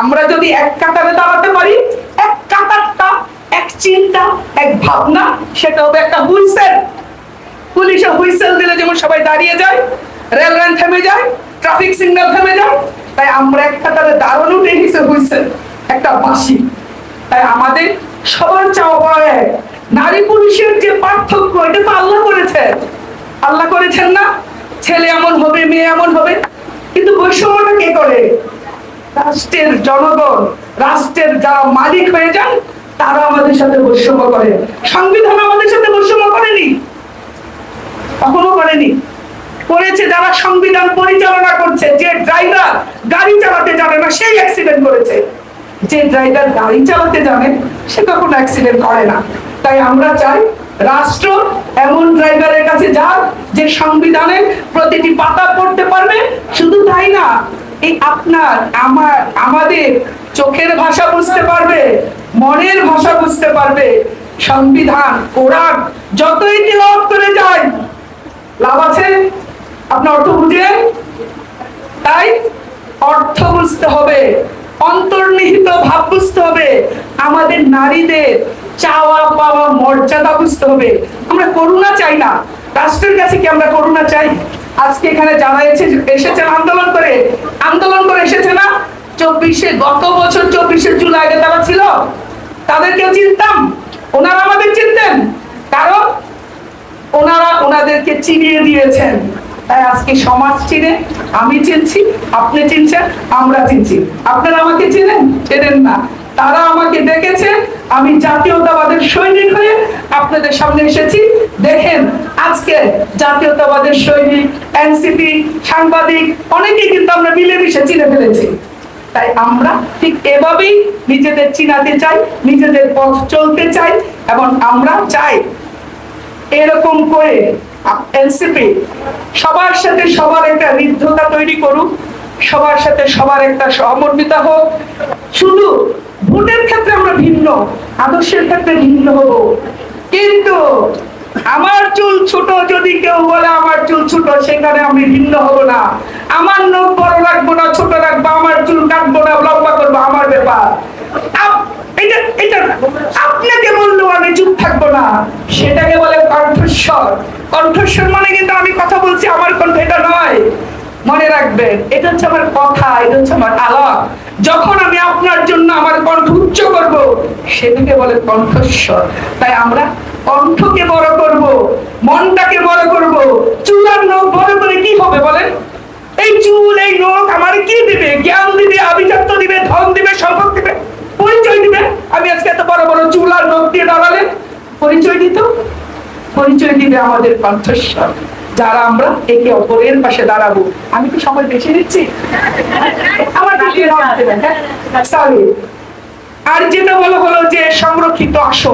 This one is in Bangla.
আমরা যদি এক কাতারে দাঁড়াতে পারি, এক কাতারটা, এক চিন্তা, এক ভাবনা সেটা হবে একটা হুইসেল। পুলিশে হুইসেল দিলে যেমন সবাই দাঁড়িয়ে যায়, রেল লাইন থেমে যায়, ট্রাফিক সিগন্যাল থেমে যায়, তাই আমরা এক কাতারে দাঁড়ানো দেখেছি হুইসেল, একটা বাঁশি। তাই আমাদের সবার চাওয়া। নারী পুরুষের যে পার্থক্য, এটা তো আল্লাহ করেছে আল্লাহ করেছেন না? ছেলে এমন হবে, মেয়ে এমন হবে। কিন্তু বৈষম্যটা কে করে? রাষ্ট্রের জনগণ, রাষ্ট্রের যারা মালিক হয়ে যান, তারা আমাদের সাথে বৈষম্য করে। সংবিধান আমাদের সাথে বৈষম্য করেনি। কখনো করেনি। করেছে যারা সংবিধান পরিচালনা করছে, যে ড্রাইভার গাড়ি চালাতে জানে না, সেই অ্যাক্সিডেন্ট করেছে। যে ড্রাইভার গাড়ি চালাতে জানে, সে কখনো অ্যাক্সিডেন্ট করে না। তাই আমরা চাই রাষ্ট্র এমন ড্রাইভারের কাছে যাক, যে সংবিধানের প্রতিটি পাতা পড়তে পারবে শুধু তাই না এই আপনার আমার, আমাদের চোখের ভাষা বুঝতে পারবে, মনের ভাষা বুঝতে পারবে, সংবিধান, কোরআন, যতই তিলাওয়াত করে যায় লাভ আছে? আপনি অর্থ বুঝেন? তাই অর্থ বুঝতে হবে, অন্তর্নিহিত ভাব বুঝতে হবে, আমাদের নারীদের চাওয়া পাওয়া মর্যাদা বুঝতে হবে। আমরা করুণা চাই না। রাষ্ট্রের কাছে কি আমরা করুণা চাই? আজকে এখানে যারা এসে এসেছেন না চব্বিশে, গত বছর চব্বিশে জুলাইতে তারা ছিল। তাদেরকেও চিনতাম। ওনারা আমাদের চিনতেন। কারণ ওনারা ওনাদেরকে চিনিয়ে দিয়েছেন। তাই আজকে সমাজ চিনে, আমি চিনছি, আপনি চিনছেন, আমরা চিনছি। আপনারা আমাকে চেনেন? চেনেন না। তারা আমাকে ডেকেছে আমি জাতীয়তাবাদের সৈনিক হয়ে আপনাদের সামনে এসেছি। দেখেন, আজকে জাতীয়তাবাদের সৈনিক, এনসিপি, সাংবাদিক, অনেকেই কিন্তু আমরা মিলেমিশে চিনে ফেলেছি। তাই আমরা ঠিক এভাবেই নিজেদের চিনাতে চাই, নিজেদের পথ চলতে চাই এবং আমরা চাই এরকম করে এনসিপি সবার সাথে সবার একটা ঋদ্ধতা তৈরি করুক, সবার সাথে সবার একটা সমর্মিতা হোক। শুধু ভোটের ক্ষেত্রে আমরা ভিন্ন, আদর্শের ক্ষেত্রে ভিন্ন হব। কিন্তু আমার চুল ছোট, যদি কেউ বলে আমার চুল ছোট, সেখানে আমি ভিন্ন হব না। আমার নখ বড় রাখব না, ছোট রাখব, আমার চুল কাটবো না, লম্বা করব, আমার ব্যাপার। আপনাকে বললেও আমি চুপ থাকব না। সেটাকে বলে কণ্ঠস্বর। কণ্ঠস্বর মানে কিন্তু আমি কথা বলছি, আমার কণ্ঠ এটা নয়। মনে রাখবেন, এটা হচ্ছে আমার কথা, এটা হচ্ছে আমার আলাপ যখন আমি আপনার জন্য আমার কণ্ঠ উচ্চ করব, সেটাকে বলে কণ্ঠস্বর। তাই আমরা কণ্ঠকে বড় করব, মনটাকে বড় করব চুলার নখ বড় করে কি হবে বলেন? এই চুল, এই নখ আমার কি দিবে? জ্ঞান দিবে, আভিজাত্য দিবে, ধন দিবে, সম্পদ দিবে? পরিচয় দিবে? আমি আজকে এত বড় বড় চুল আর নখ দিয়ে দাঁড়ালে পরিচয় দিত? পরিচয় দিবে আমাদের কণ্ঠস্বর, যারা আমরা একে অপরের পাশে দাঁড়াবো। আমি কি সময় বেশি নিচ্ছি? আমার সরি আর যেটা বলা হলো যে সংরক্ষিত আসন।